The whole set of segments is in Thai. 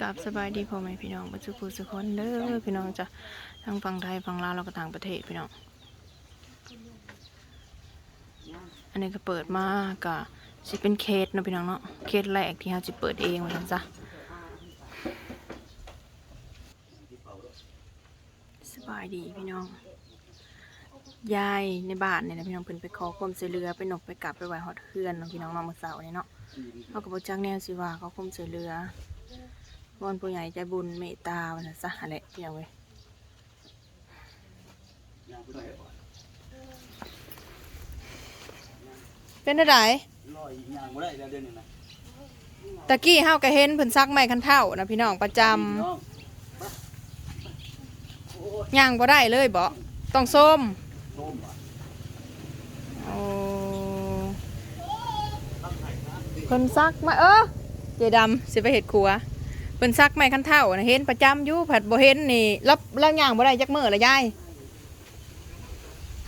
กับสบายดีพ่อแม่พี่น้องปัจจุบันสุคนเด้อพี่น้องจะทั้งฝั่งไทยฝั่งลาวแล้วก็ต่างประเทศพี่น้อง อันนี้ก็เปิดมาก็สิเป็นเคสเนาะพี่น้องเนาะเคสแรกที่เราจะเปิดเองว่าซั่นจ้ะสบายดีพี่น้องยายในบ้านเนี่ยนะพี่น้องเพิ่นไปขอความช่วยเหลือไปนกไปกลับไปไหวฮอดเฮือนเนาะพี่น้องเนาะมื้อเช้านี่เนาะเขาก็บ่จักแนวสิว่าเขาความช่วยเหลือ วอนผู้ใหญ่ใจบุญเมตตาว่าซั่นซะอะไรพี่น้องเว้ยเป็นอยยาได้แล้วเดือนหนึงนะตะกี้เฮาก็เห็นเพิ่นซักไม้คันเท่านะพี่น้องประจำน้องย่างบ่ได้เลยบ่ต้องส้มโอ้เพิ่นซักมาเออเจดำสิไปเฮ็ดครัว เพิ่นซักไม้คันเท่านะเห็นประจำอยู่ผัดบ่เห็นนี่รับแล้วย่างบ่ได้จักมื้อละยาย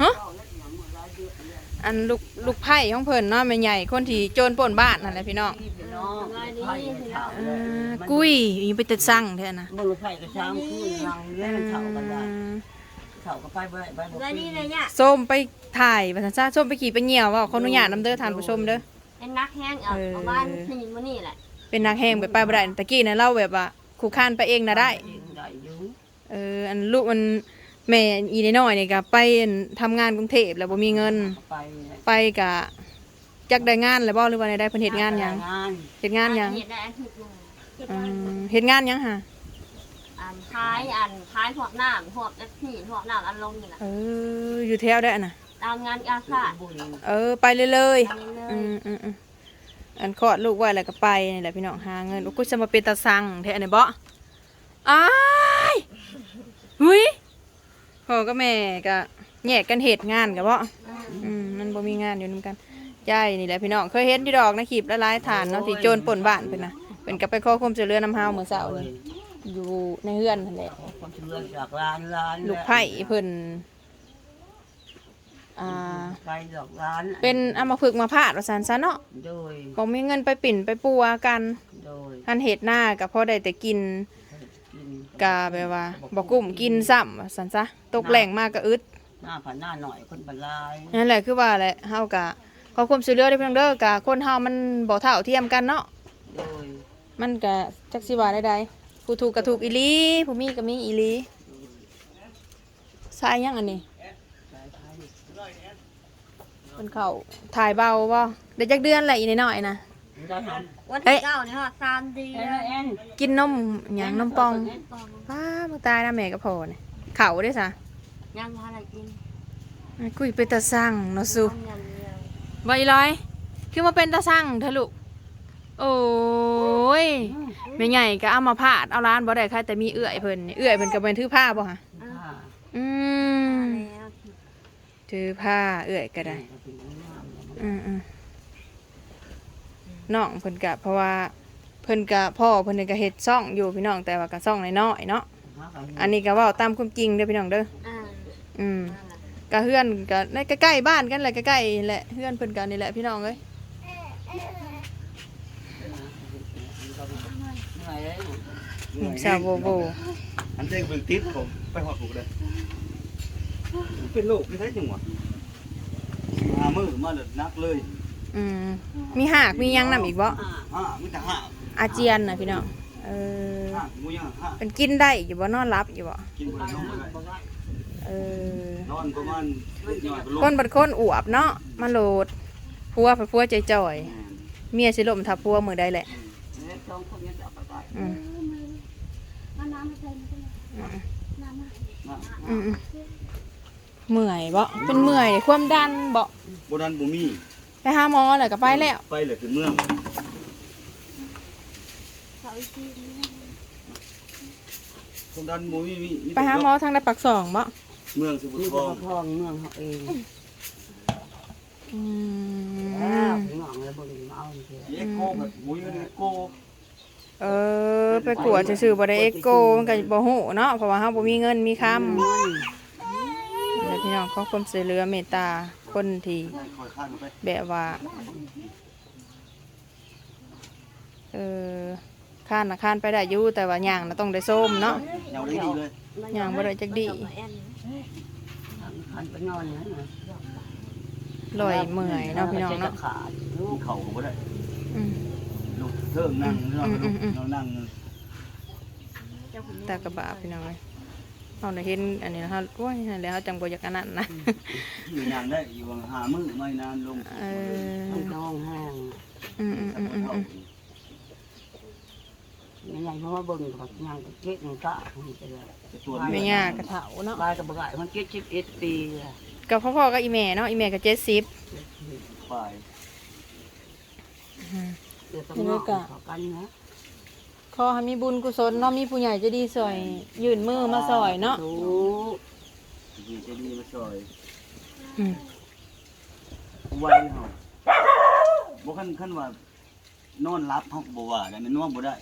ฮะอันลูกลูกไผ่ของเพิ่นเนาะแม่ใหญ่คนที่โจรปล้นบ้านนั่นแหละพี่น้องน้องไผ่เท่าอ่อกุ้ยยังไปแต่สั่งแท้นะบ่รู้ไผ่ก็ช้างคืนลังเลี้ยงเท่ากันได้เท่าก็ไปบ่ได้ไปบ่แล้วนี่เลยเนี่ยส้มไปถ่ายประชาชาส้มไปขี่ไปเหี่ยวว่าขออนุญาตนำเด้อท่านผู้ชมเด้อ เป็นนักแห้งเอาเอาบ้านที่นี่มานี่แหละ เป็นนักแห้งไปไปบ่ได้ตะกี้นะเล่าแบบว่าขู่ข้านไปเองนะได้ ได้อยู่เอออันลูกมันแม่อีน้อยๆนี่ก็ไปทำงานกรุงเทพแล้วบ่มีเงิน ไปไปกะจักได้งานแล้วบ่หรือว่าได้เพิ่นเฮ็ดงานหยังงานเฮ็ดงานหยังเห็ดได้อาทิตย์หนึงอืมเฮ็ดงานหยังหะอันท้ายอันท้ายหอบน้ำหอบแอปที่หอบน้ำอันลงนี่แหละเอออยู่แถวได้อะน่ะตามงานอาสาบุญเออไปเลยเลยอันนี้เลอืยมอืมอืม อันคลอดลูกไว้แล้วก็ไปนี่แหละพี่น้องหาเงินอุยกูจะมาเป็นตาสังแท้อันนี้บ่อ้ายหุยพ่อกับแม่ก็แยกกันเหตุงานกับบ่อืมมันบ่มีงานอยู่นํกันยายนี่แหละพี่น้องเคยเห็นที่ดอกในคลิปละลายๆฐานเนาะที่โจรป่นบ้านเพิ่นน่ะเพิ่นก็ไปขอความช่วยเหลือน้ำเฮาเมื่อเช้านี่อยู่ในเฮือนนั่นแหละคนเชื่อจากร้านร้านลูกไผ่เพิ่น อ่าไปดอกร้านเป็นอัมพฤกษ์มาพาดว่าซั่นซะเนาะโดยบ่มีเงินไปปิ่นไปปัวกันโดยท่านเห็ดหน้าก็พอได้แต่กินกินกาแบบว่าบ่กุ้มกินซ้ำว่าซั่นซะตกแหล่งมากก็อึดหน้าผ่านหน้าหน่อยคนบรรลายนั่นแหละคือว่าแหละเฮาก็ขอความช่วยเหลือได้เพียงเด้อกะคนเฮามันบ่เท่าเทียมกันเนาะโดยมันก็จักสิว่าได้ๆผู้ถูกก็ถูกอีหลีผู้มีก็มีอีหลีสายยังอันนี้สายไผ่ เพิ่นเข้าถ่ายเบาบ่ได้จักเดือนแหละอีน้อยๆนะได้ทวันเอ๊ะที่เก้านี่ฮะสามดีำเอ็นเอ็นกินนมหยังนมปองป้ามึงตายนะแม่ก็พอนี่เข้าเด้ซะยังพาอะไรกินกุยไปตาสั่งเนาะสุต้มยำเดียวบอยร้อยคือมาเป็นตาสั่งเธอะลูกโอ้ยแม่ใหญ่ก็เอามาพาดเอาร้านบ่ได้ค่ะแต่มีเอื้อยเพิ่นนี่เอื้อยเพิ่นก็เป็นถือผ้าบ่ฮะอ่าอืมแล้ว ถือผ้าเอื้อยก็ได้อืมอืมน้องเพิ่นก็เพราะว่าเพิ่นก็พ่อเพิ่นนี่ก็เฮ็ดซ่องอยู่พี่น้องแต่ว่าก็ซ่องน้อยๆเนาะอันนี้ก็เว้าตามความจริงเด้อพี่น้องเด้ออ่าอืมนั่นแหละก็เฮือนก็ในใกล้ๆบ้านกันแหละใกล้ๆแหละเฮือนเพิ่นก็นี่แหละพี่น้องเอ้ยหนุ่มสาวโบโบอันเจ้เป็นติดผมไปหอดถูกเลย เป็นโรคไม่ใช่จังหวะมามือมาเลยนักเลยอืมมีหากมีหยังนำอีกบ่ห้าไม่แต่ห้าอาเจียนน่ะพี่น้องเออห้ามูยังห้าเป็นกินได้อยู่บ่นอนรับอยู่บ่กินบนนอนเลยเออนอนประมาณเล็กน้อยก็ลคนบัดคนอวบเนาะมาโหลดผัวผัดผัวใจจ่อยเมียสิล่มทับผัวมือใดแหละอืมอืมอืม เมื่อยบ่เป็นเมื่อยความดันบ่โบราณบุมีไปหาหมอแล้วก็ไปแล้ว ไปเลยคือเมืองโบราณบุมีมีไปหาหมอทางใดปักสองบ่เมืองสมุทนี่รทก็องพองเมืองเขาเองอืแล้วมพี่น้องเลยบ่ได้มาเอาเถอะเอ็กโก้แบบบุยมันเอ็กโก้เออ ไปกวดซื่อๆบ่ได้เอ็กโกมันก็บ่ฮู้เนาะเพราะว่าเฮาบ่มีเงินมีคำแล้ว พี่น้องขอความช่วยเหลือเมตตาคนที่คอยข้างไปแบบว่าเออข้านนะข้านไปได้อยู่แต่ว่าย่างน่ะต้องได้ส้มเนาะยาวได้ดีเลยย่างบ่ได้จักดีหันไปนอนนะลอยเมื่อยเนาะพี่น้องเนาะขาดลูกเข่าก็บ่ได้อืมลูกเทิงนั่งเราอืมอืมอืมเรานั่งตากระบะพี่น้องเอ้ย เฮาได้เห็นอันนี้นะเฮาโอ้ยนั่นแหล้วเฮาจังบ่อยากอันนั้นนะอยู่นั่งได้อยู่วางหามือไม่นานลงเออมันนองแห้งอืมอืมอืมอืมอืมไม่ยังเพราะว่าเบิ่งกับยังกับเก๊กมันกะมันไปเลยจะตัวแม่ย่ากระเถาเนาะบายกับบ่กะมันเก๊กชิบเอ็ดปีอะกับพ่อๆกับอีแม่เนาะอีแม่ก็70ไปอืมเดี๋ยวต้องนอกเขากันนะ ขอให้มีบุญกุศลเนาะมีผู้ใหญ่ใจะดีซอยยื่นมือมาซอยเนาะถูกดีจะดีมาช่วยอืมไว้เฮาบ่คันคันว่านอนรับเฮาก็บ่ว่าได้มันนอนบ่ได้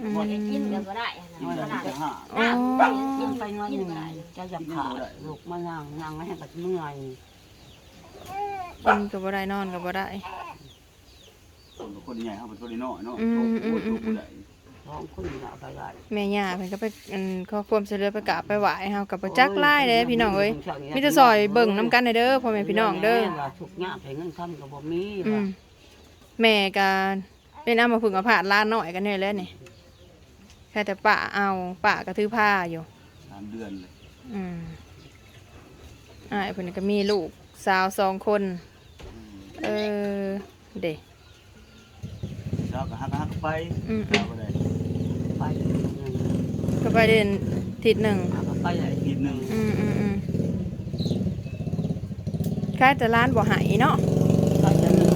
อืมบ่ได้กินก็บ่ได้นะกินได้ขนาดจะหาอ๋อกินไปนอนหนึ่งจะยังขาดลูกมานั่งนั่งให้กับเมื่อยกินก็บ่ได้นอนก็บ่ได้คนเป็นคนใหญ่เฮาเป็นคนน้อยเนาะอืมโตอืมโตอืมบ่ได้ ท้องขึ้นเอาไปได้แม่ย่าเพิ่นก็ไปอันขอความช่วยเหลือไปกราบไปไหว้เฮาก็บ่จักหลายเด้พี่น้องเอ้ยมีแต่ซอยเบิ่งนํกันเด้อพ่อแม่พี่น้องเด้อทุกข์ยากให้เงินคำก็บ่มีอืมแม่ก็เป็นเอามาพึ่งเอาผาดล้านน้อยกันนี่แหล้วนี่แค่แต่ป้าเอาป้าก็ถือผ้าอยู่ สามเดือนเลยอืมอ่าเพิ่นก็มีลูกสาวสองคนเออ เด็ เช้าก็หักหักไปอืม เช้าก็ได้ไปก็ไปเดินทิศหนึ่งไปเลยนิดนึงอืมอืมอืมแค่แต่ร้านบ่ใหายเนาะ ไปจะมี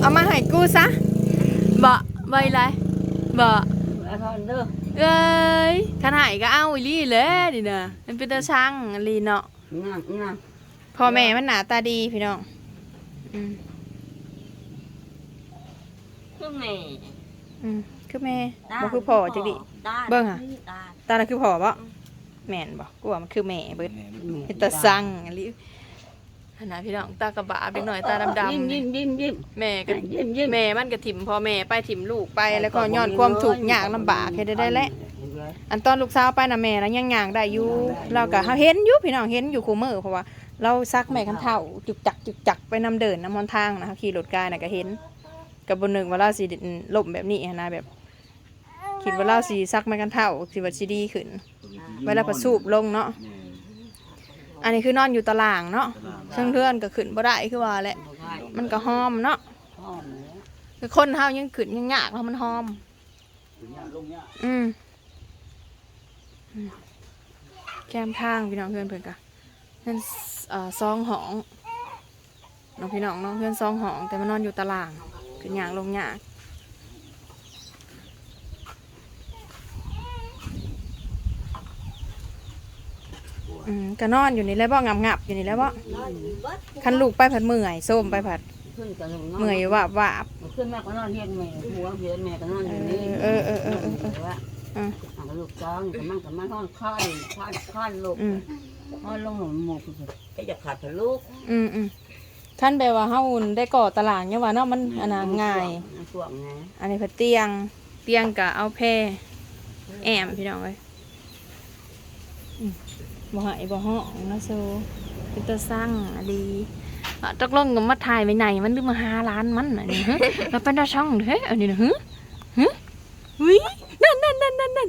เอามาให้กูซะบ่ใบไรบ่แล้วทอนเด้อเอ้ยขันใหายก็เอาอีหลี่เลยดินะมันเป็นตาช่างอีหลีเนาะ งามงามพ่อแม่มันหนาตาดีพี่น้องอืม คือแม่อืมคือแม่บ่คือพ่อจักดิ ด้านเบิ่งอะ ด้านตาน่ะคือพ่อบ่แม่นบ่กูว่ามันคือแม่เบิดแหน่เป็นตาสั่งอีหลีขนาดพี่น้องตากระบะเด็กหน่อยตาดำยิ้มๆยิ้นี่มยิ้มยิ้มแม่ก็ยิ้มยิ้มแม่มันก็ถิ่มพ่อแม่ไปถิ่มลูกไปแล้วก็ย้อนความทุกข์ยากลำบากเฮ็ดได้ได้แหละ อันตอนลูกสาวไปน่ะแม่น่ะยังย่างได้อยู่เราก็เฮาเห็นอยู่พี่น้องเห็นอยู่คู่มือเพราะว่า เราซักแม่คันเท่าจุกจักจุกจักไปนำเดินนำหนทางนะขี่รถกายน่ะก็เห็น กับบนหนึ่งว่าเราสิล่มแบบนี้หั้นนะแบบคิดว่าเราสิซักแม่คันเท่าสิว่าสิดีขึ้น เวลาประสูบลงเนาะแหน่อันนี้คือนอนอยู่ตารางเนาะตลาดซึ่งเพื่อนก็ขึ้นบ่ได้คือว่าแหละมันก็หอมเนาะหอมเลยคือคนเฮายังขึ้นยังยากเพราะมันหอมเนี่ยลงเนี่ยอืมอืมแก้มทางพี่น้องเพื่อนเพื่อนกะนั่นเอ่อซองหองน้องพี่น้องเน้องเพื่อนซองหอง แต่มันนอนอยู่ตาราง ขึ้นยากลงยากอืมก็นอนอยู่นี่แหล้วบ่งับงับๆอยู่นี่แหล้วบ่นอนอยู่เบิดคันลูกไปผัดเมื่อยส้มไปผัดขึ้นกันเมื่อยว่าบวาบขึ้นแม่ก็นอนเฮียนแม่หัวเฮียนแม่ก็นอนอยู่นี่เออเออเออเออเออว่าอืมอ่าลูกจ้างกับมันกับมันห้องค่ายค่ายค่ายลูกอืมห้องลงหมูคือจะจะขาดลูกอืมอืม ขั้นแปลว่าเฮาได้ก่อตารางเนี่ยว่าเนาะมันอันน่ะง่ายส่วงไงอันนี้เพิ่นเตียง เตียงกะเอาแพร่แอมพี่น้องเอ้ยอืมบ่หายบ่ห้องนะโซเป็นตาสร้างอะดีอะตกลงกับมาถ่ายไปไหนมันหรือมาหาร้านมันน่ะนี่ฮะมาเป็นตาช่องเด้ออันนี้นะฮะฮะวินั่นนั่นนั่นนั่นนั่น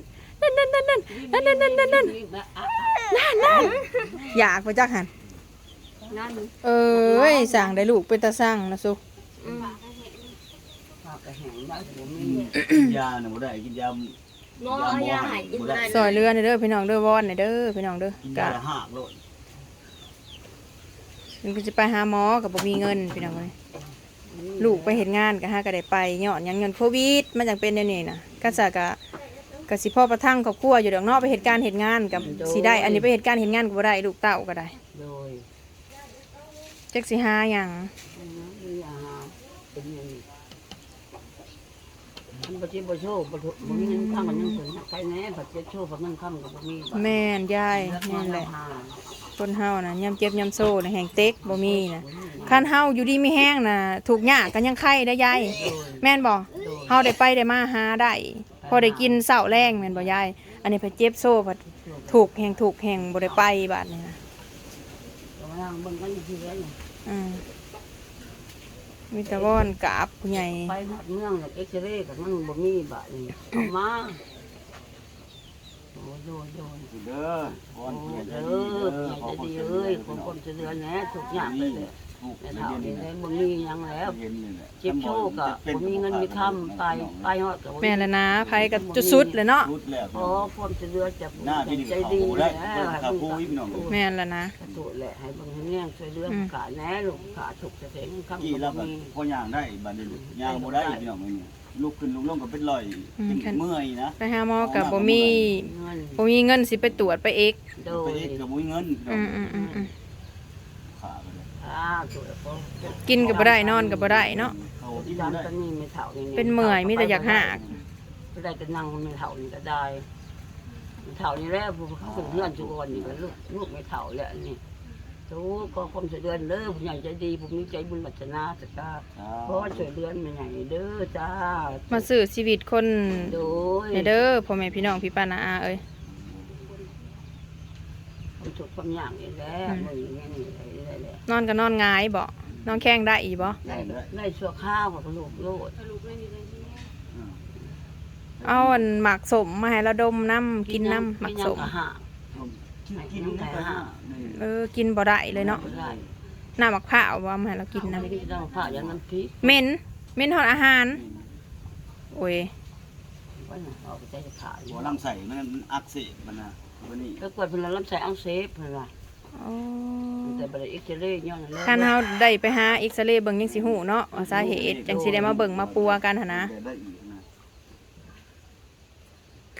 นั่นนั่นนั่นนั่นนั่นนั่นนั่นนั่นนั่นอยากไปจักหัน นั่นเอ้ยสั่งได้ลูกเป็นตาสร้างนะโซอืมข้าวกระแหงได้ผมมีกินยาเนี่ยบ่ได้กินยาหมอเอายาให้กินบ่ได้ซอยเรือนี่เด้อพี่น้องเด้อวอนนี่เด้อพี่น้องเด้อกินกะยาละหักโลดมันก็จะไปหาหมอกับบ่มีเงินพี่น้องเอ้ยลูกไปเห็นงานก็หาก็ได้ไปย้อนหยังเงินโควิดมันจังเป็นแนวนี้นะก็จะกะก็สิพ่อประทังครอบครัวอยู่ดอกเนาะไปเหตุการณ์เหตุงานกับสิได้ อันนี้ไปเหตุการณ์เหตุงานก็บ่ได้ลูกเต้าก็ได้โดย จักสิหาหยังมีอาหารเป็นอย่างนี้มันบ่จิบ่โชว์บ่ถูกบ่มีเงินข้ามมันยังถึงใครแน่บ่จะโชว์บ่เงินข้ามก็บ่มีแม่นยายนั่นแหละคนเฮานะยามเจ็บยามโซ่นะแห่งเต็กบ่มีนะคันเฮาอยู่ดีมีแห้งนะถูกยากกันยังไข้ได้ยายแม่นบ่เฮาได้ไปได้มาหาได้ไปพอได้กินเสาแรงแม่นบ่ยายอันนี้เพิ่นเจ็บโซ่ผัดถูกแหงถูกแหงบ่ได้ไปบาดนี้นะ กำลังเบิ่งกันอยู่ที่แล้วนี่อืมมีแต่ว่อนกราบผู้ใหญ่ไปหอดเมืองเนี่ยเอ็กซเรย์กับมันบ่มีบาดนี่เอามาโอ้ยโดยโดยเด้อพโอ้รเพียรเด้จะอดีเด้อใหญ่ขอจะความดีเจริเอ้ยญคนคนจะเดือนแหน่ทุกอย่างเลยเลย ถูกแต่เย็เท่านนี้นี่แหเลละยบ่มีหยังแล้ว เย็นนี่แหละเจ็บโชคอะบ่มีเงินมีคำไปไปฮอดกับแม่นแล้วนะไผก็จุดสุดเลยเนาะรุดแล้วขอความจะเดือจะหน้าพี่นี่ใจเขาดีโหได้แล้เบิ่งวให้ขาเบิ่ผู้งพี่น้องแม่นแล้วนะ กระตุแหละให้เบิ่งให้แง่ช่วยเหลืออืมขาแหน่ลูกขาถูกจะเสงข้างกี่แล้วบ่ก็มีพอย่างได้บัดนี้ลูกย่างบ่ได้พี่น้องเอ้ยลุกขึ้นลุกลงก็เป็นรอยเป็นเมื่อยนะไปหาหมอก็บ่มีเงินบ่มีเงินสิไปตรวจไปเอกโดไปยเอ็กก็บ่มีเงินพี่น้ออืงมอืมอืมอืม ขาไปเลย อ่าถู กแล้วก็กินก็บ่ได้นอนก็บ่ได้เนาะเขาที่ที่ดับ่นได้ก็นี่ไม่เท่านี่เป็นเมื่อยมีแต่อยากหากก็ได้ก็นั่งไม่เท่านี่ก็ได้ไม่เท่านี่แหละผู้เขาเป็นเพื่อนทุกคนนี่ก็ลูกลูกไม่เท่าแหละนี่ทุกก็ความเสดือนเด้อผู้ใหญ่ใจดีผู้มีใจบุญบัชนาสตาเพราะว่าช่วยเดือนมันใหญ่เด้อจ้ามาซื้อชีวิตคนโดยในเด้อพ่อแม่พี่น้องพี่ป้านาอาเอ้ยความสุขความอย่างนี่แหละมึงอย่างนี้นี่ได้แหละ นอนก็นอนหงายบ่นอนแข้งได้อีบ่ได้ได้ชั่วข้าวกับลูกโลดเอาอันหมักสมมาให้เราดมน้ำกินน้ำหมักสมกะหากินได้ห้านี่เออกินบ่ได้เลยเนาะได้น้ำหมักผ้าวว่ามาให้เรากินน้น้ำพริกน้ำผ้าอย่างน้ำพริกำเหม็นเหม็นทอดอาหารโอ้ยว่าน่ะเอาไปใจจะขายหัวลำไส้มันอักเสบมันนะวันนี้แล้วกวดเพิ่นละลำไส้อักเสบเพิ่นว่าอ๋อ แต่บ่ได้เอ็กซเรย์ย้อนแล้วคันเฮาได้ไปหาเอ็กซเรย์เบิ่งยังสิฮู้เนาะว่าสาเหตุจังสิได้มาเบิ่งมาปัวกันหั่นนะได้อีกนะ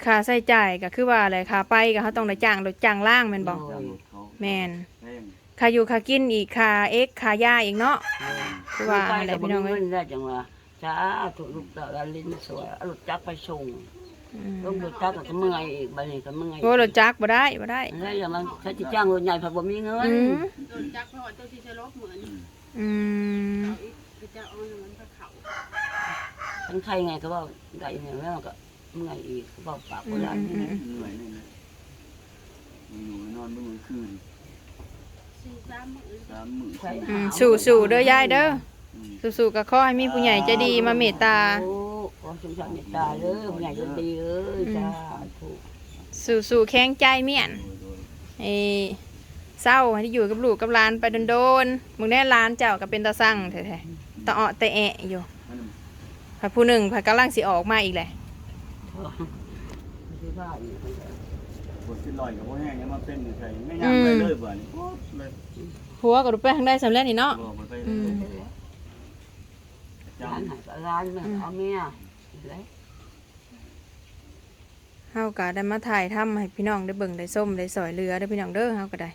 ค่าใช้จ่ายก็คือว่าอะไรค่าไปก็เฮาต้องได้จ้างรถจ้างล่างแม่นบ่จ้างรถเขาแม่นแพงค่าอยู่ค่ากินอีกค่าเอ็กค่ายาอีกเนาะคือว่าอะไรพี่น้องเอ้ย ได้จังว่าจ้าถูกลูกตาละลิ้นสวยเอารถจักรไปส่ง ลงรถจักรก็เมื่อยอีกบัดนี้ก็เมื่อยโอ้รถจักรบ่ได้บ่ได้แล้วอย่างมันเขาสิจ้างรถใหญ่เพราะบ่มีเงินอืมโดนจักเพราะว่าตัวที่จะลบเหมือนอืมเอาอีกไปจะเอาเงินพระเขาทั้งใครไงก็ว่าได้เนี่ยแล้วก็เมื่อยอีกก็บอกปากอืบ่มได้อืมอืมเหนื่อยเลยนะอยู่นอนมื้อคืนสี่สามมื้อสามมื้อใช่อืมสู้ๆเด้อยายเด้อสู้ๆก็ขอให้มีผู้ใหญ่ใจดีมาเมตตา โอ้ ขอสงสารเมตตาเด้อผู้ใหญ่ใจดีเอ้ยจ้าถูกสู้ๆแข็งใจเมียนไอ้เศร้าให้อยู่กับลูกกับหลานไปโดนๆมึงได้หลานเจ้าก็เป็นตาสั่งแท้ๆตาเาะแต่แอะอยู่พผู้หนึ่งพกำลังสิออกมาอีกแหละไม่ใช่บ้าอยู่คนเดียวบทที่ลอยกับพ่อแห้งยังมาเป็นอยู่ใช่ไม่ย่างไปเลยบ่นี่โอ๊ยเลยหัวก็ดูไปทางได้สำเร็จนี่เนาะ บ่ไป อื เลย ม จ้า ร้านหายก็ร้านแม่เอาเมียเลยเฮาก็ได้มาถ่ายทำให้พี่น้องได้เบิ่งได้ส้มได้สอยเรือได้อพี่น้องเด้อเฮาก็ได้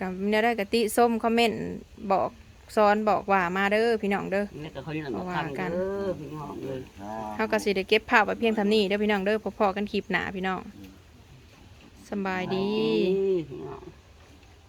กับเนี่ยได้กติส้มคอมเมนต์บอกสอนบอกว่ามาเด้อพี่น้องเด้อนี่ก็เขาเรียกว่าทำเด้อพี่น้องเลยเฮาก็สิได้เก็บภาพไว้เพียงเท่านี้เด้อพี่น้องเด้อพอๆกันคลิปหน้าพี่น้องสำบายดีพี่น้อง